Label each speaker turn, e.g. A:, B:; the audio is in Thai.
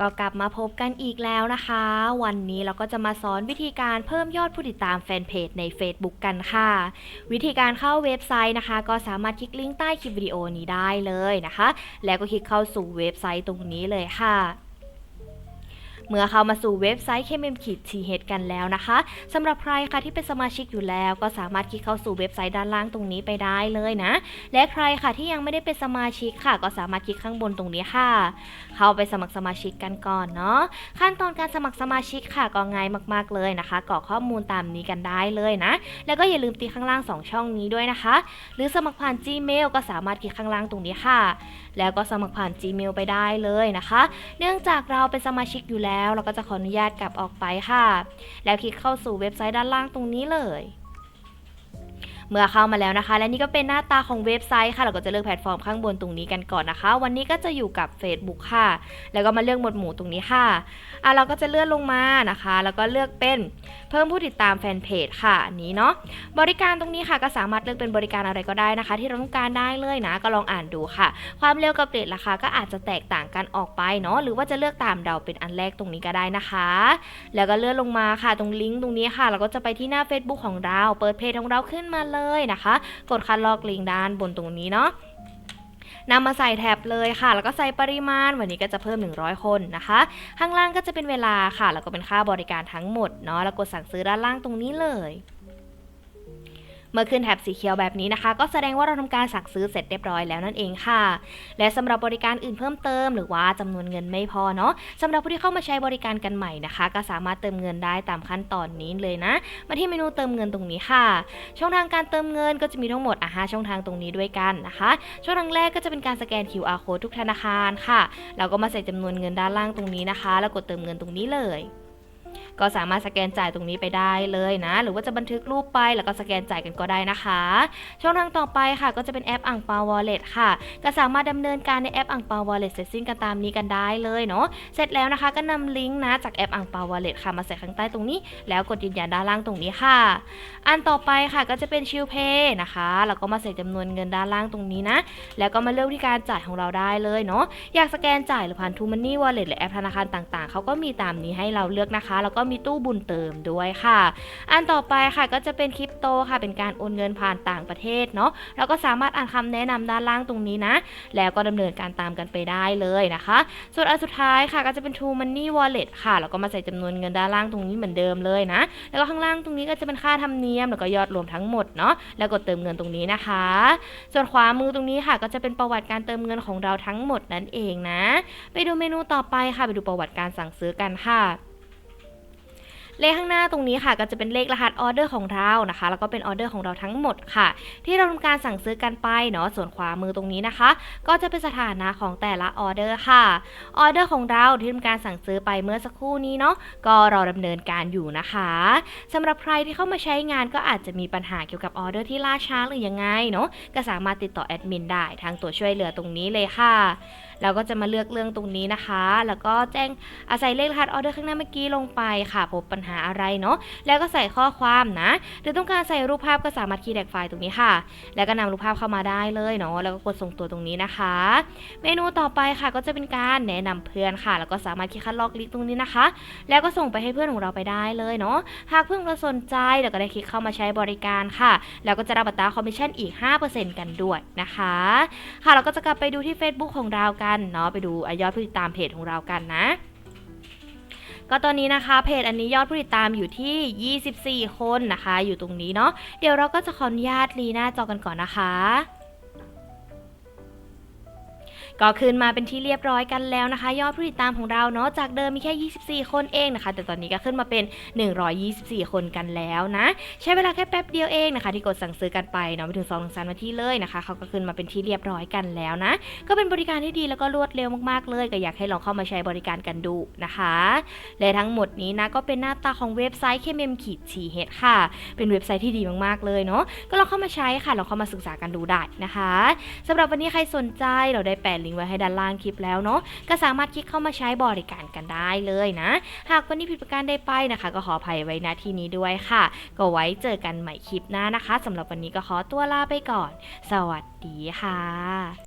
A: ก็กลับมาพบกันอีกแล้วนะคะ วันนี้เราก็จะมาสอนวิธีการเพิ่มยอดผู้ติดตามแฟนเพจใน Facebook กันค่ะ วิธีการเข้าเว็บไซต์นะคะ ก็สามารถคลิกลิงก์ใต้คลิปวิดีโอนี้ได้เลยนะคะ แล้วก็คลิกเข้าสู่เว็บไซต์ตรงนี้เลยค่ะ เมื่อเข้ามาสู่เว็บไซต์ KMM ขีด TH กันแล้วนะคะสำหรับใครค่ะที่เป็นสมาชิกอยู่แล้วก็สามารถคลิกเข้าสู่เว็บไซต์ด้านล่างตรงนี้ไปได้เลยนะ และใครค่ะที่ยังไม่ได้เป็นสมาชิกค่ะ ก็สามารถคลิกข้างบนตรงนี้ค่ะ เข้าไปสมัครสมาชิกกันก่อนเนาะขั้นตอนการสมัครสมาชิกค่ะก็ง่ายมาก ๆเลยนะคะกรอกข้อมูลตามนี้กันได้เลยนะ แล้วก็อย่าลืมตีข้างล่าง 2 ช่องนี้ด้วยนะคะ หรือสมัครผ่าน Gmail ก็สามารถคลิกข้างล่างตรงนี้ค่ะ แล้วก็สมัครผ่าน Gmail ไปได้เลยนะคะ เนื่องจากเราเป็นสมาชิกอยู่แล้วแล้ว เราก็จะขออนุญาตกลับออกไปค่ะ แล้วคลิกเข้าสู่เว็บไซต์ด้านล่างตรงนี้เลย เมื่อเข้ามาแล้วนะคะ และนี่ก็เป็นหน้าตาของเว็บไซต์ค่ะ เราก็จะเลือกแพลตฟอร์มข้างบนตรงนี้กันก่อนนะคะ วันนี้ก็จะอยู่กับ Facebook ค่ะ แล้วก็มาเลือกหมวดหมู่ตรงนี้ค่ะอะเราก็จะเลื่อนลงมานะคะ แล้วก็เลือกเป็นเพิ่มผู้ติดตามแฟนเพจค่ะนี้เนาะบริการตรงนี้ค่ะก็สามารถเลือกเป็นบริการอะไรก็ได้นะคะ ที่เราต้องการได้เลยนะ ก็ลองอ่านดูค่ะ ความเร็วกับเรทราคาก็อาจจะแตกต่างกันออกไปเนาะหรือว่าจะเลือกตามเดาเป็นอันแรกตรงนี้ก็ได้นะคะ แล้วก็เลื่อนลงมาค่ะตรงลิงก์ตรงนี้ค่ะ เราก็จะไปที่หน้า Facebook ของเรา เปิดเพจของเราขึ้นมาเลยเลยนะคะ กดคัดลอกลิงก์ด้านบนตรงนี้เนาะนำมาใส่แท็บเลยค่ะ แล้วก็ใส่ปริมาณ วันนี้ก็จะเพิ่ม 100 คนนะคะ ข้างล่างก็จะเป็นเวลาค่ะ แล้วก็เป็นค่าบริการทั้งหมดเนาะ แล้วกดสั่งซื้อด้านล่างตรงนี้เลย เมื่อขึ้นแถบสีเขียวแบบนี้นะคะ ก็แสดงว่าเราทำการสั่งซื้อเสร็จเรียบร้อยแล้วนั่นเองค่ะ และสำหรับบริการอื่นเพิ่มเติม หรือว่าจำนวนเงินไม่พอเนาะสำหรับผู้ที่เข้ามาใช้บริการกันใหม่นะคะ ก็สามารถเติมเงินได้ตามขั้นตอนนี้เลยนะ มาที่เมนูเติมเงินตรงนี้ค่ะ ช่องทางการเติมเงินก็จะมีทั้งหมดอะห้าช่องทางตรงนี้ด้วยกันนะคะ ช่องทางแรกก็จะเป็นการสแกน QR code ทุกธนาคารค่ะ เราก็มาใส่จำนวนเงินด้านล่างตรงนี้นะคะ แล้วกดเติมเงินตรงนี้เลย ก็สามารถสแกนจ่ายตรงนี้ไปได้เลยนะ หรือว่าจะบันทึกรูปไปแล้วก็สแกนจ่ายกันก็ได้นะคะ ช่องทางต่อไปค่ะ ก็จะเป็นแอปอ่างเปาวอลเล็ตค่ะ ก็สามารถดำเนินการในแอปอ่างเปาวอลเล็ตเสร็จสิ้นกันตามนี้กันได้เลยเนาะเสร็จแล้วนะคะก็นำลิงก์นะจากแอปอ่างเปาวอลเล็ตค่ะมาใส่ข้างใต้ตรงนี้ แล้วกดยืนยันด้านล่างตรงนี้ค่ะ อันต่อไปค่ะก็จะเป็นชิลเพย์นะคะแล้วก็มาใส่จำนวนเงินด้านล่างตรงนี้นะ แล้วก็มาเลือกวิธีการจ่ายของเราได้เลยเนาะอยากสแกนจ่ายหรือผ่านทูมันนี่วอลเล็ตหรือแอปธนาคารต่างๆเขาก็มีตามนี้ให้เราเลือกนะคะ แล้วก็มีตู้บุญเติมด้วยค่ะ อันต่อไปค่ะก็จะเป็นคริปโตค่ะ เป็นการโอนเงินผ่านต่างประเทศเนาะเราก็สามารถอ่านคำแนะนำด้านล่างตรงนี้นะ แล้วก็ดำเนินการตามกันไปได้เลยนะคะ ส่วนอันสุดท้ายค่ะก็จะเป็น True Money Wallet ค่ะแล้วก็มาใส่จำนวนเงินด้านล่างตรงนี้เหมือนเดิมเลยนะ แล้วก็ข้างล่างตรงนี้ก็จะเป็นค่าธรรมเนียมแล้วก็ยอดรวมทั้งหมดเนาะแล้วกดเติมเงินตรงนี้นะคะ ส่วนขวามือตรงนี้ค่ะ ก็จะเป็นประวัติการเติมเงินของเราทั้งหมดนั่นเองนะ ไปดูเมนูต่อไปค่ะ ไปดูประวัติการสั่งซื้อกันค่ะ เลขข้างหน้าตรงนี้ค่ะ ก็จะเป็นเลขรหัสออเดอร์ของเรานะคะ แล้วก็เป็นออเดอร์ของเราทั้งหมดค่ะ ที่เราทำการสั่งซื้อกันไปเนาะส่วนขวามือตรงนี้นะคะ ก็จะเป็นสถานะของแต่ละออเดอร์ค่ะออเดอร์ของเราที่ทำการสั่งซื้อไปเมื่อสักครู่นี้เนาะก็รอดำเนินการอยู่นะคะสำหรับใครที่เข้ามาใช้งานก็อาจจะมีปัญหาเกี่ยวกับออเดอร์ที่ล่าช้าหรือยังไงเนาะก็สามารถติดต่อแอดมินได้ทางตัวช่วยเหลือตรงนี้เลยค่ะ เราก็จะมาเลือกเรื่องตรงนี้นะคะ แล้วก็แจ้งอาศัยเลขรหัสออเดอร์ข้างหน้าเมื่อกี้ลงไปค่ะ พบปัญหาอะไรเนาะแล้วก็ใส่ข้อความนะหรือต้องการใส่รูปภาพก็สามารถคีย์แท็กไฟล์ตรงนี้ค่ะ แล้วก็นำรูปภาพเข้ามาได้เลยเนาะแล้วก็กดส่งตัวตรงนี้นะคะ เมนูต่อไปค่ะก็จะเป็นการแนะนำเพื่อนค่ะ แล้วก็สามารถคลิกคัดลอกลิงก์ตรงนี้นะคะ แล้วก็ส่งไปให้เพื่อนของเราไปได้เลยเนาะหากเพื่อนเราสนใจเราก็ได้คลิกเข้ามาใช้บริการค่ะแล้วก็จะรับอัตราคอมมิชชั่นอีก 5%กันด้วยนะคะ ค่ะเราก็จะกลับไปดูที่ Facebook ของเรากันเนาะไปดูยอดผู้ติดตามเพจของเรากันนะ ก็ตอนนี้นะคะเพจอันนี้ยอดผู้ติดตามอยู่ที่ 24 คนนะคะ อยู่ตรงนี้เนาะเดี๋ยวเราก็จะขออนุญาตรีหน้าจอกันก่อนนะคะ ก็ขึ้นมาเป็นที่เรียบร้อยกันแล้วนะคะ ยอดผู้ติดตามของเราเนาะจากเดิมมีแค่ 24 คนเองนะคะ แต่ตอนนี้ก็ขึ้นมาเป็น 124 คนกันแล้วนะ ใช้เวลาแค่แป๊บเดียวเองนะคะ ที่กดสั่งซื้อกันไปเนาะไม่ถึง2องสามนาทีเลยนะคะเขาก็ขึ้นมาเป็นที่เรียบร้อยกันแล้วนะ ก็เป็นบริการที่ดีแล้วก็รวดเร็วมากๆเลยก็อยากให้ลองเข้ามาใช้บริการกันดูนะคะ และทั้งหมดนี้นะก็เป็นหน้าตาของเว็บไซต์ KMM ขีดชีเฮดค่ะ เป็นเว็บไซต์ที่ดีมากๆเลยเนาะก็ลองเข้ามาใช้ค่ะลองเข้ามาศึกษากันดูได้นะคะสำหรับวันนี้ใครสนใจเราได้แปะลิงก์ไว้ให้ด้านล่างคลิปแล้วเนาะก็สามารถคลิกเข้ามาใช้บริการกันได้เลยนะ หากวันนี้ผิดประการใดไปนะคะ ก็ขออภัยไว้ณที่นี้ด้วยค่ะ ก็ไว้เจอกันใหม่คลิปหน้านะคะสำหรับวันนี้ก็ขอตัวลาไปก่อน สวัสดีค่ะ